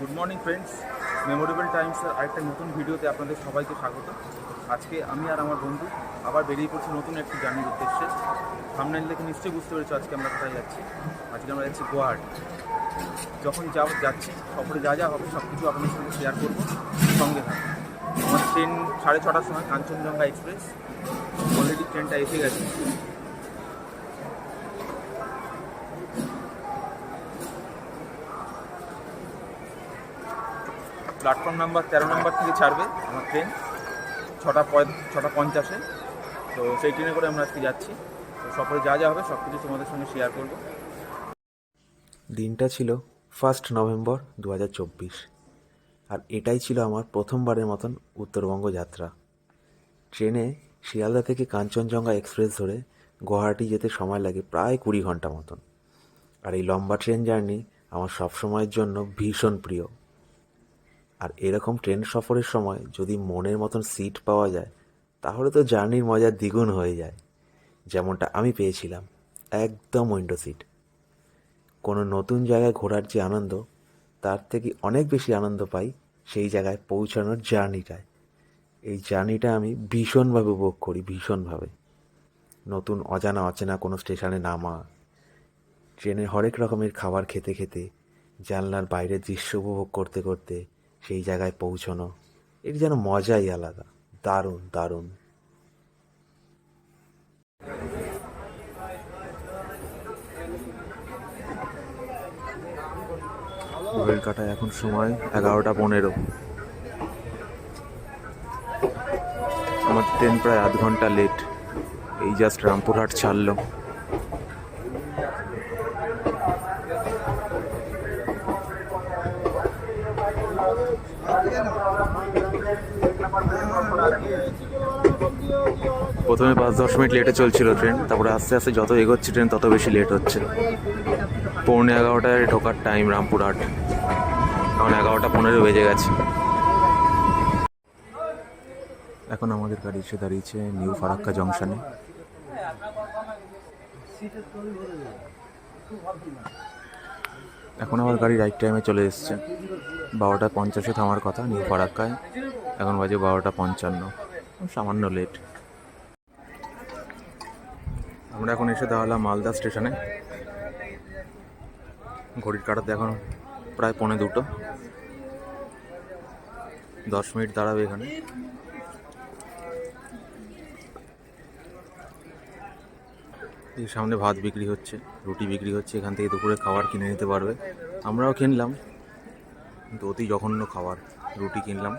Good morning friends memorable টাইমসের আরেকটা নতুন ভিডিওতে আপনাদের সবাইকে স্বাগত। আজকে আমি আর আমার বন্ধু আবার বেরিয়ে পড়ছি নতুন একটি জার্নির উদ্দেশ্যে। সামনে দেখে নিশ্চয়ই বুঝতে পেরেছ আজকে আমরা কোথায় যাচ্ছি। আজকে আমরা যাচ্ছি গুয়াহাটি যখন যাব যাচ্ছি, সফরে যা যা হবে সব কিছু আপনাদের সঙ্গে শেয়ার করব। সঙ্গে থাকবে আমার ট্রেন সাড়ে ছটার সময় কাঞ্চনজঙ্ঘা এক্সপ্রেস অলরেডি ট্রেনটা এসে গেছে। প্ল্যাটফর্ম নাম্বার তেরো নাম্বার থেকে ছাড়বে আমার ট্রেন, ছটা ছটা পঞ্চাশে। তো সেই ট্রেনে করে আমরা আজকে যাচ্ছি। তো সফরে যা যা হবে সব কিছু তোমাদের সঙ্গে শেয়ার করব। দিনটা ছিল ফার্স্ট নভেম্বর দু হাজার চব্বিশ। আর এটাই ছিল আমার প্রথমবারের মতন উত্তরবঙ্গ যাত্রা। ট্রেনে শিয়ালদা থেকে কাঞ্চনজঙ্ঘা এক্সপ্রেস ধরে গুয়াহাটি যেতে সময় লাগে প্রায় কুড়ি ঘণ্টা মতন। আর এই লম্বা ট্রেন জার্নি আমার সবসময়ের জন্য ভীষণ প্রিয়। আর এরকম ট্রেন সফরের সময় যদি মনের মতন সিট পাওয়া যায়, তাহলে তো জার্নির মজা দ্বিগুণ হয়ে যায়। যেমনটা আমি পেয়েছিলাম, একদম উইন্ডো সিট কোনো নতুন জায়গায় ঘোরার যে আনন্দ, তার থেকে অনেক বেশি আনন্দ পাই সেই জায়গায় পৌঁছানোর জার্নিটায় এই জার্নিটা আমি ভীষণভাবে উপভোগ করি, ভীষণভাবে। নতুন অজানা অচেনা কোনো স্টেশনে নামা, ট্রেনে হরেক রকমের খাবার খেতে খেতে, জানলার বাইরের দৃশ্য উপভোগ করতে করতে সেই জায়গায় পৌঁছানো, এটি যেন মজাই আলাদা। দারুণ দারুণ। কাটায় এখন সময় এগারোটা পনেরো। আমার ট্রেন প্রায় আধ ঘণ্টা লেট এই জাস্ট রামপুরহাট ছাড়লো। প্রথমে পাঁচ, দশ মিনিট লেটে চলছিল ট্রেন তারপরে আস্তে আস্তে যত এগোচ্ছে ট্রেন তত বেশি লেট হচ্ছে। পৌনে এগারোটায় ঢোকার টাইম রামপুরহাট। এখন এগারোটা পনেরো বেজে গেছে। এখন আমাদের গাড়ি এসে দাঁড়িয়েছে নিউ ফারাক্কা জংশনে। এখন আমার গাড়ি রাইট টাইমে চলে এসছে। বারোটা পঞ্চাশে থামার কথা, নিউ ফারাক্কায়। এখন বাজে বারোটা পঞ্চান্ন। সামান্য লেট আমরা এখন এসে দাঁড়ালাম মালদা স্টেশনে। ঘড়ির কাটাতে এখন প্রায় পৌনে দুটো। দশ মিনিট দাঁড়াবে এখানে। এই সামনে ভাত বিক্রি হচ্ছে, রুটি বিক্রি হচ্ছে, এখান থেকে দুপুরে খাবার কিনে নিতে পারবে। আমরাও কিনলাম কিন্তু অতি জঘন্য খাবার, রুটি কিনলাম।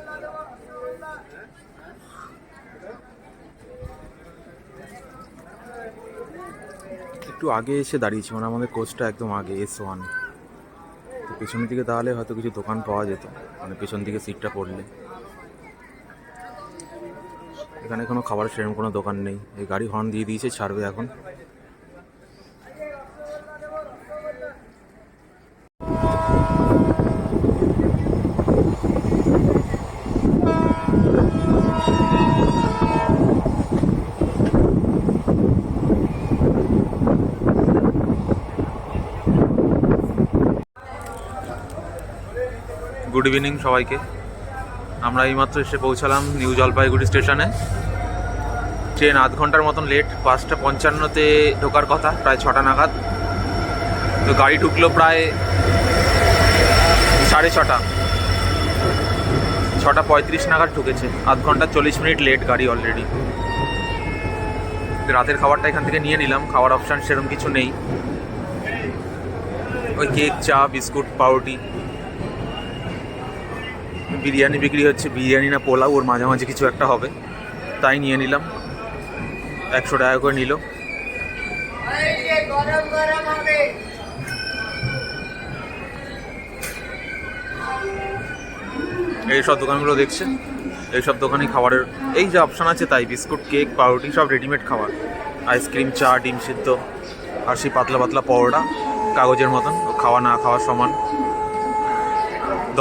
একটু আগে এসে দাঁড়িয়েছি মানে আমাদের কোচটা একদম আগে এস ওয়ান তো পেছনের দিকে তাহলে হয়তো কিছু দোকান পাওয়া যেত মানে পেছন দিকে সিটটা পড়লে। এখানে কোনো খাবার সেরকম কোনো দোকান নেই। এই গাড়ি হর্ন দিয়ে দিয়েছে, ছাড়বে এখন। গুড ইভিনিং সবাইকে। আমরা এইমাত্র এসে পৌঁছালাম নিউ জলপাইগুড়ি স্টেশনে। ট্রেন আধ ঘণ্টার মতন লেট পাঁচটা পঞ্চান্নতে ঢোকার কথা, প্রায় ছটা নাগাদ। তো গাড়ি ঢুকলো প্রায় সাড়ে ছটা। ছটা পঁয়ত্রিশ নাগাদ ঢুকেছে। আধ ঘণ্টা চল্লিশ মিনিট লেট গাড়ি অলরেডি রাতের খাবারটা এখান থেকে নিয়ে নিলাম, খাওয়ার অপশান সেরকম কিছু নেই। ওই কেক চা বিস্কুট পাউরুটি। বিরিয়ানি বিক্রি হচ্ছে, বিরিয়ানি না পোলাও, ওর মাঝামাঝি কিছু একটা হবে। তাই নিয়ে নিলাম। একশো টাকা করে নিল। এই সব দোকানগুলো দেখছেন এইসব দোকানে খাবারের, এই যে অপশান আছে তাই, বিস্কুট, কেক, পাউরুটি, সব রেডিমেড খাবার। আইসক্রিম, চা, ডিম সিদ্ধ, আর সেই পাতলা পাতলা পরোটা, কাগজের মতন, খাওয়া না খাওয়ার সমান।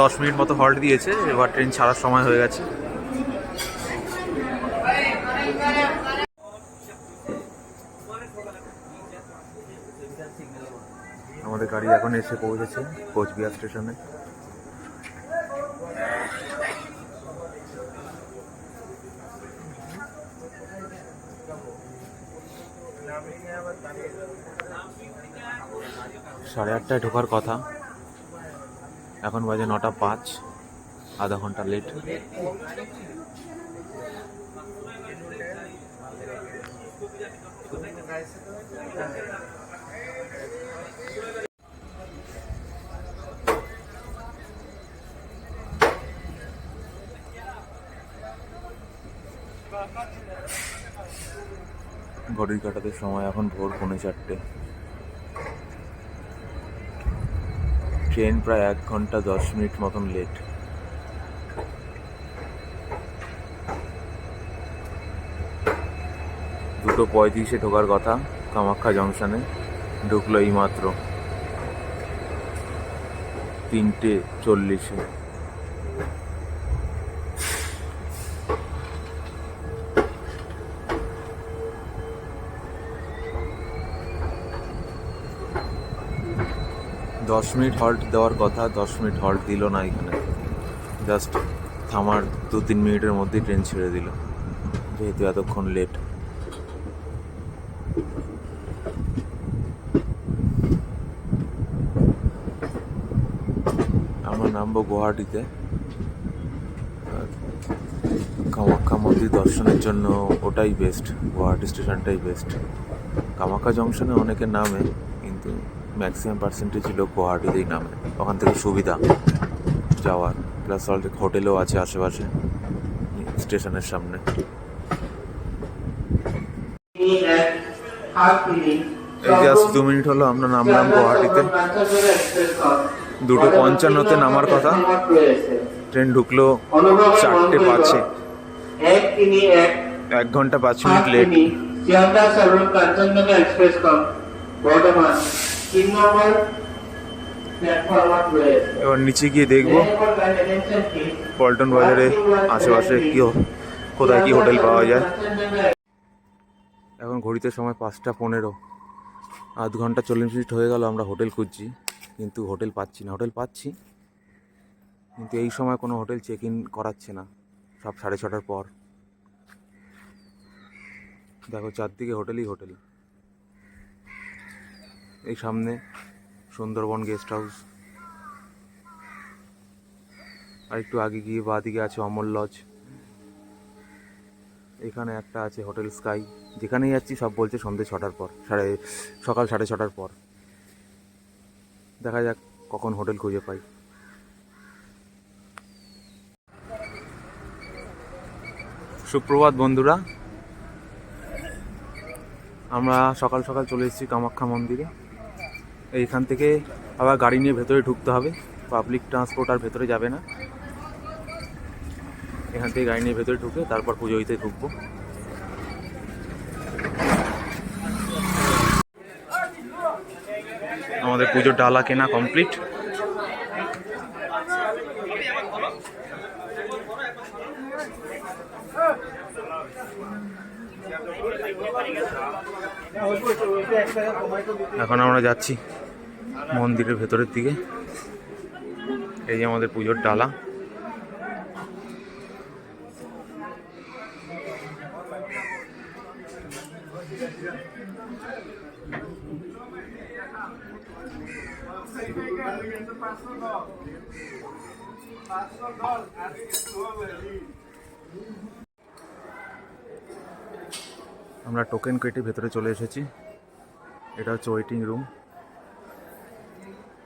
দশ মিনিট মতো হল্ট দিয়েছে, এবার ট্রেন ছাড়ার সময় হয়ে গেছে। আমাদের গাড়ি এখন এসে পৌঁছেছে কোচবিহার স্টেশনে। সাড়ে আটটায় ঢোকার কথা। এখন বাজে নটা পাঁচ আধা ঘণ্টা লেট ঘড়ির কাটাতে সময় এখন ভোর পৌনে চারটে। ট্রেন প্রায় এক ঘণ্টা দশ মিনিট মতন লেট দুটো পঁয়ত্রিশে ঢোকার কথা, কামাখ্যা জংশনে ঢুকলো এই মাত্র তিনটে চল্লিশে। দশ মিনিট হল্ট দেওয়ার কথা, দশ মিনিট হল্ট দিল না এখানে। জাস্ট থামার দু তিন মিনিটের মধ্যেই ট্রেন ছেড়ে দিল, যেহেতু এতক্ষণ লেট আমরা নামবো গুয়াহাটিতে। কামাখ্যা মন্দির দর্শনের জন্য ওটাই বেস্ট গুয়াহাটি স্টেশনটাই বেস্ট কামাখ্যা জংশনে অনেকে নামে। ম্যাক্সিমাম পার্সেন্টেজ লোক গুয়াহাটিতেই নামে। ওখান থেকে সুবিধা, যাওয়ার। প্লাস অলরেডি হোটেলও আছে আশেপাশে, স্টেশনের সামনে। এই জাস্ট দু মিনিট হলো, আমরা নামলাম গুয়াহাটিতে। দুটো পঞ্চান্নতে নামার কথা। ট্রেন ঢুকলো চারটে পাঁচে। এক ঘণ্টা পাঁচ মিনিট লেট এক্সপ্রেস তিন নম্বর এবার নিচে গিয়ে দেখব পল্টন বাজারে আশেপাশে কি কোথায় কি হোটেল পাওয়া যায়? এখন ঘড়িতে সময় পাঁচটা পনেরো। আধ ঘণ্টা চল্লিশ মিনিট হয়ে গেল আমরা হোটেল খুঁজছি কিন্তু হোটেল পাচ্ছি না। হোটেল পাচ্ছি কিন্তু এই সময় কোনো হোটেল চেক ইন করাচ্ছে না সব সাড়ে ছটার পর। দেখো চারদিকে হোটেলই হোটেল এই সামনে সুন্দরবন গেস্ট হাউস। আর একটু আগে গিয়ে বা দিকে আছে অমর লজ। এখানে একটা আছে হোটেল স্কাই। যেখানেই যাচ্ছি সব বলছে সন্ধ্যে ছটার পর, সাড়ে, সকাল সাড়ে ছটার পর। দেখা যাক কখন হোটেল খুঁজে পাই। সুপ্রভাত বন্ধুরা। আমরা সকাল সকাল চলে এসেছি কামাখ্যা মন্দিরে। এইখান থেকে আবার গাড়ি নিয়ে ভেতরে ঢুকতে হবে। পাবলিক ট্রান্সপোর্ট আর ভেতরে যাবে না। এখান থেকে গাড়ি নিয়ে ভেতরে ঢুকে তারপর পুজো দিতে ঢুকবো। আমাদের পুজোর ডালা কেনা কমপ্লিট এখন আমরা যাচ্ছি মন্দিরের ভেতরের দিকে। এই যে আমাদের পুজোর ডালা। আমরা টোকেন কেটে ভেতরে চলে এসেছি। এটা হচ্ছে ওয়েটিং রুম।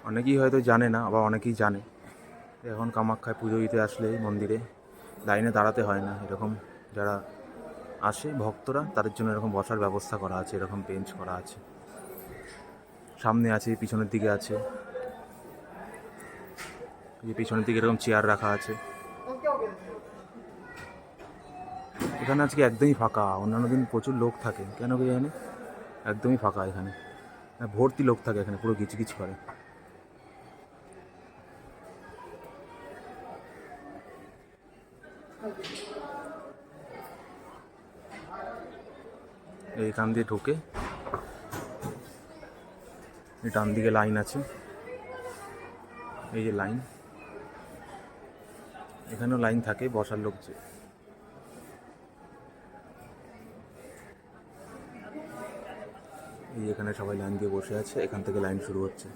অনেকেই হয়তো জানে না, আবার অনেকেই জানে। এখন কামাখ্যায় পুজো দিতে আসলে মন্দিরে লাইনে দাঁড়াতে হয় না। এরকম যারা আসে, ভক্তরা, তাদের জন্য এরকম বসার ব্যবস্থা করা আছে, এরকম বেঞ্চ করা আছে। সামনে আছে, পিছনের দিকে আছে। পিছনের দিকে এরকম চেয়ার রাখা আছে। এখানে আজকে একদমই ফাঁকা, অন্যান্য দিন প্রচুর লোক থাকে। কেন কি জানি? একদমই ফাঁকা এখানে। ভর্তি লোক থাকে এখানে, পুরো কিচকিচ করে। এইখান দিয়ে ঢোকে। ডান দিকে লাইন আছে। এই যে লাইন। এখানেও লাইন থাকে, বসার লোক যে দিয়ে এখানে সবাই লাইন দিয়ে বসে আছে, এখান থেকে লাইন শুরু হচ্ছে।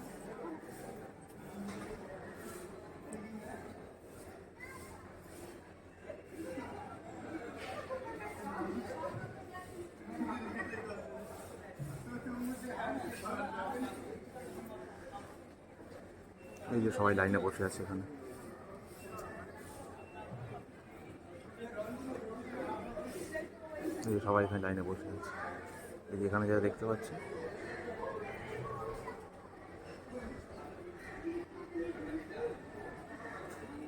এই যে সবাই লাইনে বসে আছে এখানে। এই যে সবাই এখানে লাইনে বসে আছে। এই যেখানে যারা দেখতে পাচ্ছি।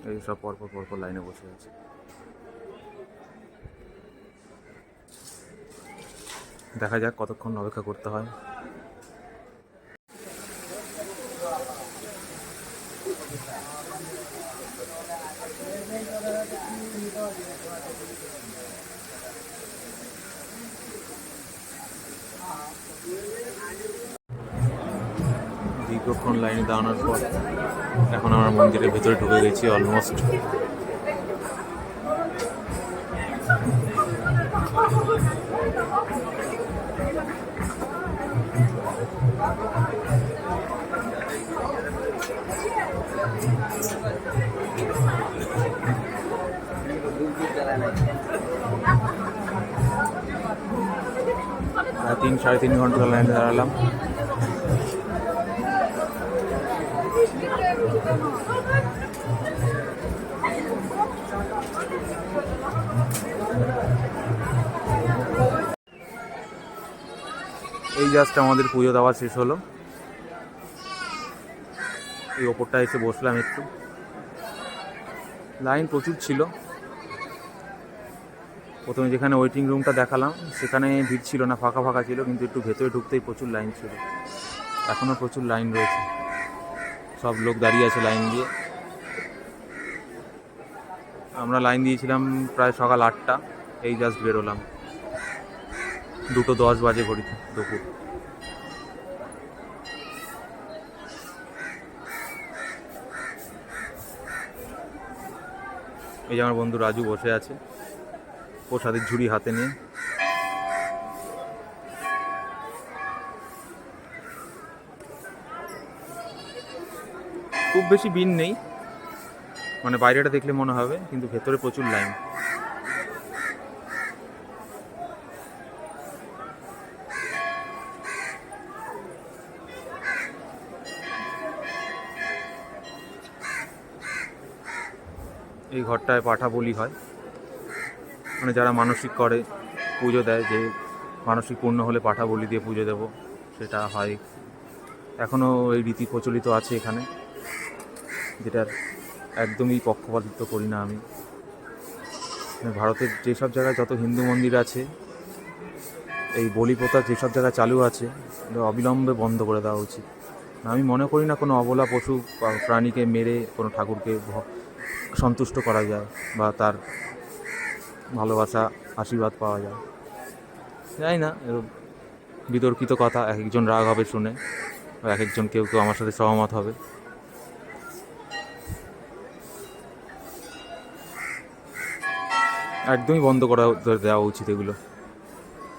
এই সব পরপর পরপর লাইনে বসে আছে। দেখা যাক কতক্ষণ অপেক্ষা করতে হয়। লাইনে দাঁড়ানোর পর এখন আমরা মন্দিরের ভেতরে ঢুকে গেছি অলমোস্ট তিন, সাড়ে তিন ঘণ্টা লাইনে দাঁড়ালাম। এই জাস্ট আমাদের পুজো দেওয়া শেষ হলো। এই ওপরটা এসে বসলাম একটু। লাইন প্রচুর ছিল। প্রথমে যেখানে ওয়েটিং রুমটা দেখালাম, সেখানে ভিড় ছিল না, ফাঁকা ফাঁকা ছিল, কিন্তু একটু ভেতরে ঢুকতেই প্রচুর লাইন ছিল। এখনও প্রচুর লাইন রয়েছে। সব লোক দাঁড়িয়ে আছে লাইন দিয়ে। আমরা লাইন দিয়েছিলাম প্রায় সকাল আটটা, এই জাস্ট বেরোলাম। দুটো দশ বাজে ঘড়িতে, দুপুর। এই যে আমার বন্ধু রাজু বসে আছে, প্রসাদের ঝুড়ি হাতে নিয়ে। খুব বেশি বিন নেই মানে বাইরেটা দেখলে মনে হবে, কিন্তু ভেতরে প্রচুর লাইন। এই ঘরটায় পাঠা বলি হয়। মানে যারা মানসিক করে, পুজো দেয়, যে মানসিক পূর্ণ হলে পাঠা বলি দিয়ে পুজো দেবো, সেটা হয়। এখনও এই রীতি প্রচলিত আছে এখানে, যেটার একদমই পক্ষপাতিত্ব করি না আমি। মানে ভারতের যেসব জায়গায় যত হিন্দু মন্দির আছে, এই বলি প্রথা যেসব জায়গায় চালু আছে অবিলম্বে বন্ধ করে দেওয়া উচিত। আমি মনে করি না কোনো অবলা পশু, প্রাণীকে মেরে কোনো ঠাকুরকে সন্তুষ্ট করা যায় বা তার ভালোবাসা, আশীর্বাদ পাওয়া যায়। জানি না বিতর্কিত কথা এক একজন রাগ হবে শুনে এক একজন কেউ কেউ আমার সাথে সহমত হবে। একদমই বন্ধ করা দেওয়া উচিত এগুলো।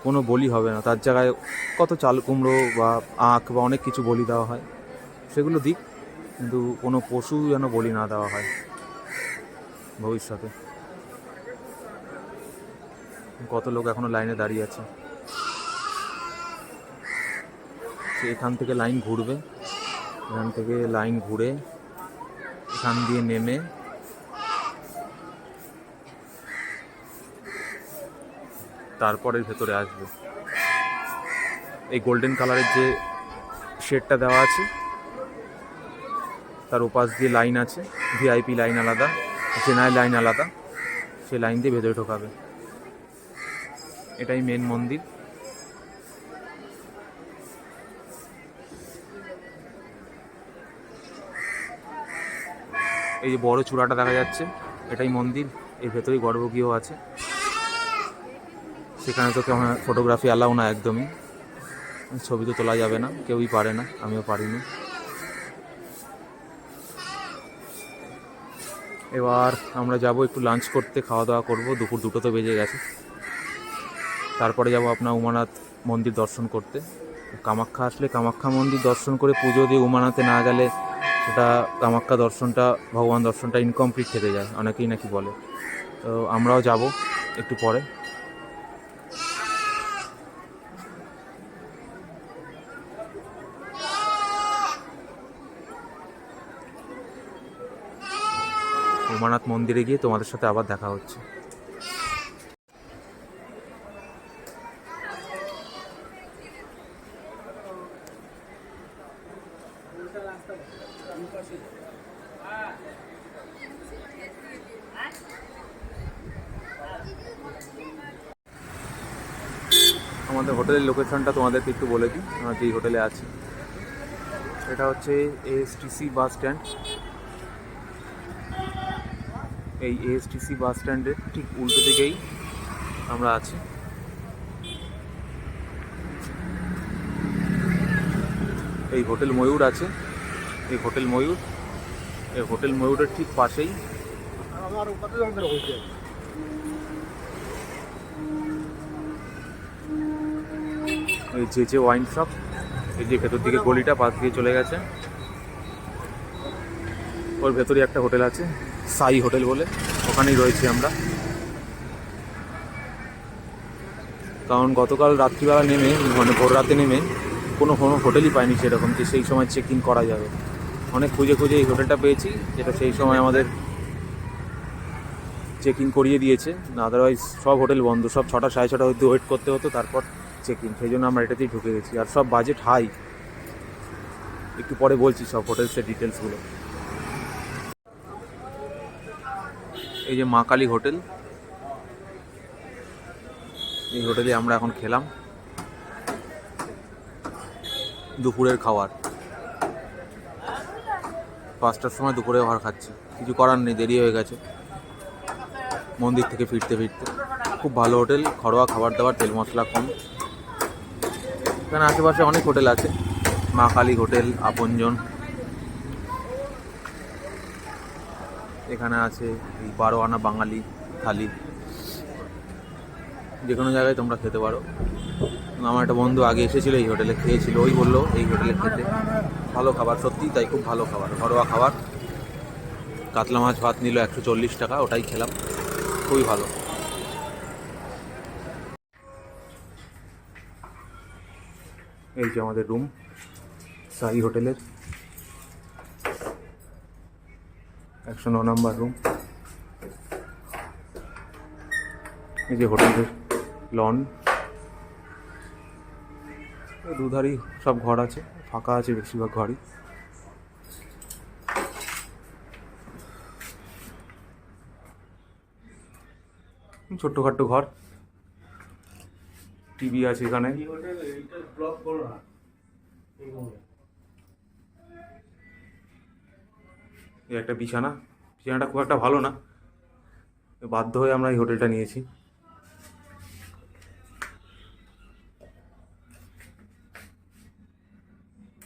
কোনো বলি হবে না, তার জায়গায় কত চাল কুমড়ো বা আখ বা অনেক কিছু বলি দেওয়া হয়, সেগুলো দিক। কিন্তু কোনো পশু যেন বলি না দেওয়া হয়। ভবিষ্যতে। কত লোক এখনও লাইনে দাঁড়িয়ে আছে। সে এখান থেকে লাইন ঘুরবে। এখান থেকে লাইন ঘুরে এখান দিয়ে নেমে তারপরে ভেতরে আসবে। এই গোল্ডেন কালারের যে শেডটা দেওয়া আছে, তার ওপাশ দিয়ে লাইন আছে, ভিআইপি লাইন আলাদা। চেনাই লাইন আলাদা সেই লাইন দিয়ে ভেতরে ঢোকাবে। এটাই মেন মন্দির। এই যে বড় চূড়াটা দেখা যাচ্ছে, এটাই মন্দির। এর ভেতরেই গর্ভগৃহ আছে। সেখানে তো কেমন ফটোগ্রাফি অ্যালাউ না একদমই। ছবি তো তোলা যাবে না, কেউই পারে না, আমিও পারি না এবার আমরা যাব একটু লাঞ্চ করতে খাওয়া দাওয়া করব। দুপুর দুটো তো বেজে গেছে। তারপরে যাব আপনার উমানাথ মন্দির দর্শন করতে। কামাখ্যা আসলে কামাখ্যা মন্দির দর্শন করে পুজো দিয়ে উমানাথে না গেলে সেটা কামাখ্যা দর্শনটা, ভগবান দর্শনটা ইনকমপ্লিট থেকে যায়, অনেকেই নাকি বলে। তো আমরাও যাব একটু পরে। উমানাথ মন্দিরে গিয়ে তোমাদের সাথে আবার দেখা হচ্ছে। আমাদের হোটেলের লোকেশনটা তোমাদেরকে একটু বলে দিই। আমরা যেই হোটেলে আছি, এটা হচ্ছে এএসটিসি বাস স্ট্যান্ড এই এএসটিসি বাস স্ট্যান্ডের ঠিক উল্টো দিকেই আমরা আছি। এই হোটেল ময়ূর আছে। এই হোটেল ময়ূর এই হোটেল ময়ূরের ঠিক পাশেই। এই যে যে ওয়াইন শপ এই যে ভেতর দিকে গলিটা পাশ দিয়ে চলে গেছে। ওর ভেতরে একটা হোটেল আছে। সাই হোটেল বলে, ওখানেই রয়েছি আমরা। কারণ গতকাল রাত্রিবেলা নেমে মানে ভোর রাতে নেমে কোনো কোনো হোটেলই পাইনি সেরকম, যে সেই সময় চেক ইন করা যাবে। অনেক খুঁজে খুঁজে এই হোটেলটা পেয়েছি, যেটা সেই সময় আমাদের চেক ইন করিয়ে দিয়েছে। না আদারওয়াইজ সব হোটেল বন্ধ, সব ছটা, সাড়ে ছটা অবধি ওয়েট করতে হতো, তারপর চেক ইন সেই জন্য আমরা এটাতেই ঢুকে গেছি। আর সব বাজেট হাই একটু পরে বলছি সব হোটেলসের ডিটেলসগুলো এই যে মা কালী হোটেল। এই হোটেলে আমরা এখন খেলাম। দুপুরের খাবার। পাঁচটার সময় দুপুরে খাবার খাচ্ছি। কিছু করার নেই, দেরি হয়ে গেছে। মন্দির থেকে ফিরতে ফিরতে। খুব ভালো হোটেল, ঘরোয়া খাবার দাবার, তেল মশলা কম। এখানে আশেপাশে অনেক হোটেল আছে। মা কালী হোটেল, আপনজন। এখানে আছে, এই বারো আনা বাঙালি, থালি। যে কোনো জায়গায় তোমরা খেতে পারো। আমার একটা বন্ধু আগে এসেছিল, এই হোটেলে খেয়েছিল। ওই বলল, এই হোটেলে খেতে ভালো খাবার, সত্যি তাই খুব ভালো খাবার, ঘরোয়া খাবার। কাতলা মাছ ভাত নিল একশো চল্লিশ টাকা, ওটাই খেলাম। খুবই ভালো। এই যে আমাদের রুম সাই হোটেলের। একশো ন নম্বর রুম এই যে হোটেলের লন দুধারই সব ঘর আছে, ফাঁকা আছে বেশিরভাগ ঘরই। ছোট্টখাট্ট ঘর। টিভি আছে এখানে। এই একটা বিছানা। বিছানাটা খুব একটা ভালো না। বাধ্য হয়ে আমরা এই হোটেলটা নিয়েছি।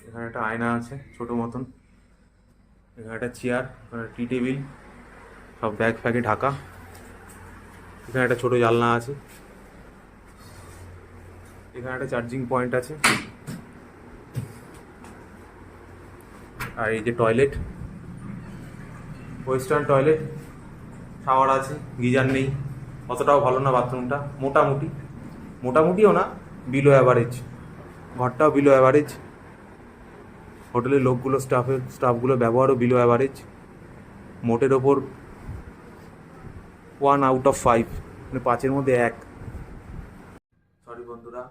এখানে একটা আয়না আছে, ছোট মতন। এখানে একটা চেয়ার, এখানে টি টেবিল, সব ব্যাগ ফ্যাগে ঢাকা। এখানে একটা ছোট জানলা আছে। এখানে একটা চার্জিং পয়েন্ট আছে। আর এই যে টয়লেট। ওয়েস্টার্ন টয়লেট, শাওয়ার আছে, গিজার নেই, অতটাও ভালো না বাথরুমটা, মোটামুটি। মোটামুটিও না বিলো অ্যাভারেজ ঘরটাও বিলো অ্যাভারেজ হোটেলের লোকগুলো স্টাফের স্টাফগুলো ব্যবহারও বিলো অ্যাভারেজ মোটের ওপর ওয়ান আউট অফ ফাইভ মানে পাঁচের মধ্যে এক। সরি বন্ধুরা,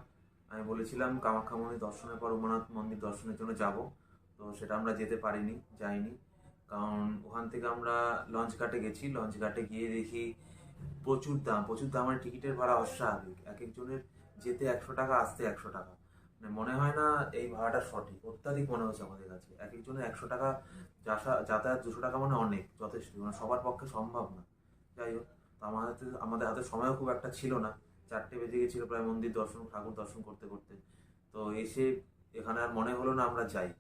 আমি বলেছিলাম কামাখ্যা মন্দির দর্শনের পর উমানাথ মন্দির দর্শনের জন্য যাব, তো সেটা আমরা যেতে পারিনি, যাইনি। কারণ ওখান থেকে আমরা লঞ্চ ঘাটে গেছি লঞ্চ ঘাটে গিয়ে দেখি প্রচুর দাম, প্রচুর দামের টিকিটের ভাড়া অস্বাভাবিক। এক একজনের যেতে একশো টাকা, আসতে একশো টাকা। মানে মনে হয় না এই ভাড়াটা সঠিক, অত্যাধিক মনে হচ্ছে আমাদের কাছে। এক একজনের একশো টাকা যাসা, যাতায়াত দুশো টাকা মানে অনেক, যথেষ্ট। মানে সবার পক্ষে সম্ভব না। যাই হোক, তো আমাদের হাতে- আমাদের হাতে সময়ও খুব একটা ছিল না। চারটে বেজে গেছিল প্রায় মন্দির দর্শন, ঠাকুর দর্শন করতে করতে। তো এসে এখানে আর মনে হলো না আমরা যাই।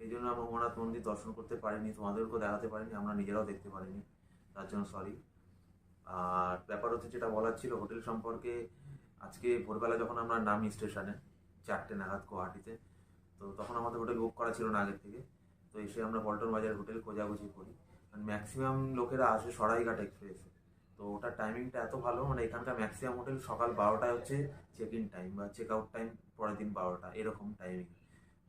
এই জন্য আমরা উমানাথ মন্দির দর্শন করতে পারিনি, তোমাদেরকেও দেখাতে পারিনি, আমরা নিজেরাও দেখতে পারিনি, তার জন্য সরি আর ব্যাপার হচ্ছে যেটা বলার ছিল হোটেল সম্পর্কে, আজকে ভোরবেলা যখন আমরা নামি স্টেশনে, চারটে নাগাদ গুয়াহাটিতে, তো তখন আমাদের হোটেল বুক করা ছিল না আগের থেকে, তো এসে আমরা পল্টন বাজার হোটেল খোঁজাখুঁজি করি। কারণ ম্যাক্সিমাম লোকেরা আসে সরাইঘাট এক্সপ্রেসে তো ওটার টাইমিংটা এত ভালো মানে এখানকার ম্যাক্সিমাম হোটেল সকাল বারোটায় হচ্ছে চেক ইন টাইম বা চেক আউট টাইম পরের দিন বারোটা, এরকম টাইমিং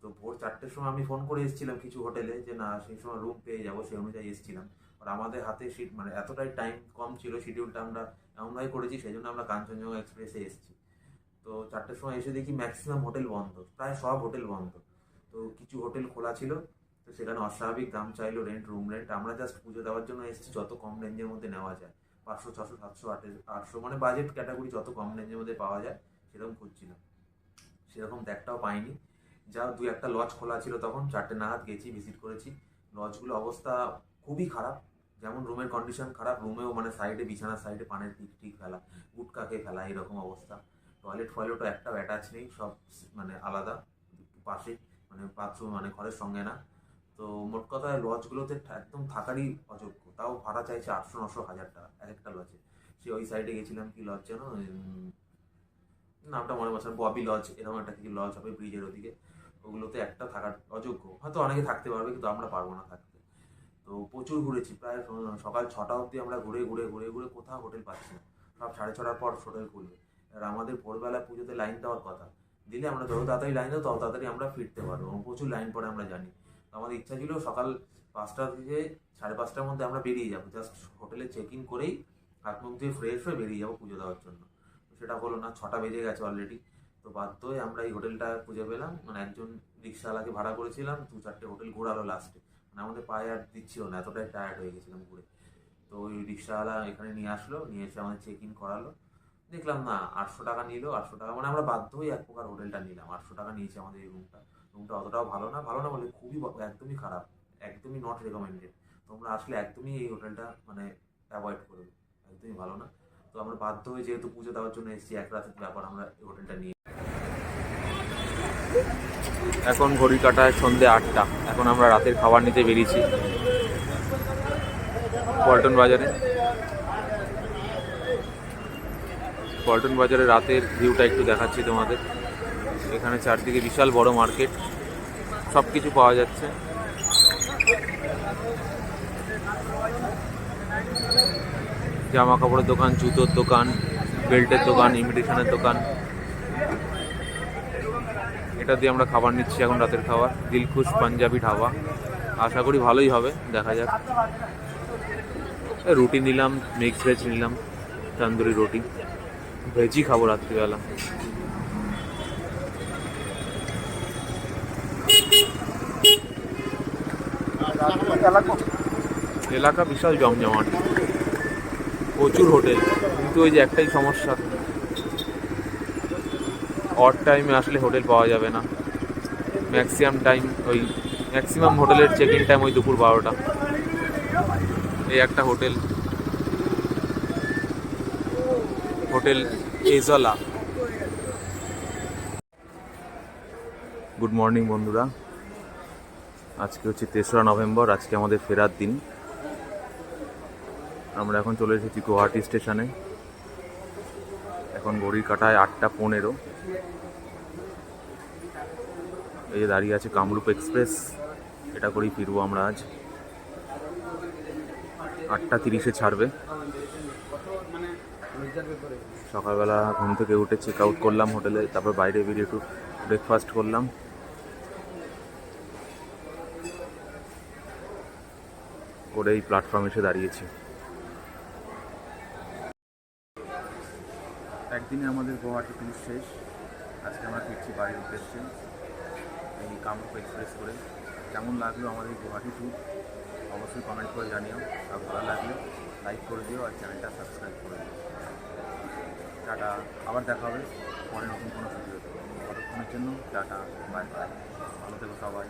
তো ভোর চারটের সময় আমি ফোন করে এসেছিলাম কিছু হোটেলে যে, না, সেই সময় রুম পেয়ে যাব, সেই অনুযায়ী এসেছিলাম। আর আমাদের হাতে সিট মানে এতটাই টাইম কম ছিল শিডিউলটা আমরা এমনভাবে করেছি, সেই জন্য আমরা কাঞ্চনজঙ্ঘা এক্সপ্রেসে এসেছি। তো চারটের সময় এসে দেখি ম্যাক্সিমাম হোটেল বন্ধ, প্রায় সব হোটেল বন্ধ। তো কিছু হোটেল খোলা ছিল, তো সেখানে অস্বাভাবিক দাম চাইলো রেন্ট রুম রেন্ট আমরা জাস্ট পুজো দেওয়ার জন্য এসেছি, যত কম রেঞ্জের মধ্যে নেওয়া যায়। পাঁচশো, ছশো, সাতশো আটে আটশো মানে বাজেট ক্যাটাগরি যত কম রেঞ্জের মধ্যে পাওয়া যায়, সেরকম খুঁজছিলাম। সেরকম দেখটাও পাইনি। যা দু একটা লজ খোলা ছিল তখন, চারটে নাগাদ গেছি ভিজিট করেছি। লজগুলো অবস্থা খুবই খারাপ। যেমন রুমের কন্ডিশন খারাপ, রুমেও মানে সাইডে বিছানার সাইডে পানের টিক টিক ফেলা খেয়ে ফেলা, এরকম অবস্থা। টয়লেট ফয়লেটও একটাও অ্যাটাচ নেই, সব মানে আলাদা, পাশে মানে বাথরুম মানে ঘরের সঙ্গে না। তো মোট কথা লজগুলোতে একদম থাকারই অযোগ্য। তাও ভাড়া চাইছে আটশো, নশো, হাজার টাকা, এক একটা লজে। সে ওই সাইডে গেছিলাম, কি লজ যেন নামটা মনে পড়ছে ববি লজ, এরকম একটা কিছু লজ হবে ব্রিজের ওদিকে। ওগুলোতে একটা থাকার অযোগ্য। হয়তো অনেকে থাকতে পারবে, কিন্তু আমরা পারব না থাকতে। তো প্রচুর ঘুরেছি, প্রায় সকাল ছটা অবধি আমরা ঘুরে ঘুরে ঘুরে ঘুরে কোথাও হোটেল পাচ্ছি না। সব সাড়ে ছটার পর হোটেল খুলবে। আর আমাদের ভোরবেলা পুজোতে লাইন দেওয়ার কথা। দিলে আমরা যত তাড়াতাড়ি লাইন দেবো, তত তাড়াতাড়ি আমরা ফিরতে পারব এবং প্রচুর লাইন পরে আমরা জানি। আমাদের ইচ্ছা ছিল সকাল পাঁচটা থেকে সাড়ে পাঁচটার মধ্যে আমরা বেরিয়ে যাব। জাস্ট হোটেলে চেক ইন করেই হাত মুখ দিয়ে ফ্রেশ হয়ে বেরিয়ে যাব পুজো দেওয়ার জন্য। সেটা হলো না, ছটা বেজে গেছে অলরেডি তো বাধ্য হয়ে আমরা এই হোটেলটা খুঁজে পেলাম। মানে একজন রিক্সাওয়ালাকে ভাড়া করেছিলাম, দু চারটে হোটেল ঘোরালো লাস্টে মানে আমাদের পায়ে আর দিচ্ছিল না, এতটাই টায়ার্ড হয়ে গেছিলাম ঘুরে। তো ওই রিক্সাওয়ালা এখানে নিয়ে আসলো, নিয়ে এসে আমাদের চেক ইন করালো। দেখলাম, না, আটশো টাকা নিল, আটশো টাকা মানে আমরা বাধ্য হয়ে এক প্রকার হোটেলটা নিলাম। আটশো টাকা নিয়েছে আমাদের এই রুমটা রুমটা অতটাও ভালো না ভালো না বলে খুবই একদমই খারাপ, একদমই নট রেকমেন্ডেড তোমরা আসলে একদমই এই হোটেলটা মানে অ্যাভয়েড করবে একদমই ভালো না। তো আমরা বাধ্য হয়ে যেহেতু পুজো দেওয়ার জন্য এসেছি, এক রাতের ব্যাপার আমরা এই হোটেলটা নিয়ে এখন ঘড়ি কাটায় সন্ধে আটটা। এখন আমরা রাতের খাবার নিতে বেরিয়েছি। পল্টন বাজারে। পল্টন বাজারে রাতের ভিউটা একটু দেখাচ্ছি তোমাদের। এখানে চারদিকে বিশাল বড় মার্কেট সব কিছু পাওয়া যাচ্ছে। জামা কাপড়ের দোকান, জুতোর দোকান বেল্টের দোকান ইমিটেশনের দোকান। এটা দিয়ে আমরা খাবার নিচ্ছি এখন রাতের খাবার। দিলখুশ পাঞ্জাবি ঢাবা। আশা করি ভালোই হবে, দেখা যাক। রুটি নিলাম মিক্স ভেজ নিলাম, তন্দুরি রুটি। ভেজই খাব রাত্রিবেলা। এলাকা বিশাল জমজমাট। প্রচুর হোটেল, কিন্তু ওই যে একটাই সমস্যা। অড টাইমে আসলে হোটেল পাওয়া যাবে না। ম্যাক্সিমাম টাইম ওই ম্যাক্সিমাম হোটেলের চেক ইন টাইম ওই দুপুর বারোটা। এই একটা হোটেল হোটেল এজলা গুড মর্নিং বন্ধুরা। আজকে হচ্ছে তেসরা নভেম্বর, আজকে আমাদের ফেরার দিন। আমরা এখন চলে এসেছি গুয়াহাটি স্টেশনে। এখন ঘড়ির কাটায় আটটা পনেরো। এই যে দাঁড়িয়ে আছে কামরূপ এক্সপ্রেস। এটা করেই ফিরবো আমরা আজ। আটটা তিরিশে ছাড়বে। সকালবেলা ঘুম থেকে উঠে চেক আউট করলাম হোটেলে, তারপর বাইরে বেরিয়ে একটু ব্রেকফাস্ট করলাম। করে এই প্ল্যাটফর্মে এসে দাঁড়িয়েছি। একদিনে আমাদের গুয়াহাটি ট্যুর শেষ। আজকে আমরা ফিরছি বাড়ির উদ্দেশ্যে। এই কামরূপ এক্সপ্রেস করে। কেমন লাগল আমাদের গুয়াহাটি ট্যুর অবশ্যই কমেন্ট করে জানিও। আর ভালো লাগলে লাইক করে দিও আর চ্যানেলটা সাবস্ক্রাইব করে দিও। টাটা। আবার দেখা হবে। পরে নতুন কোনো ভিডিওতে ততক্ষণের জন্য টাটা। বাই বাই ভালো থেকো সবাই।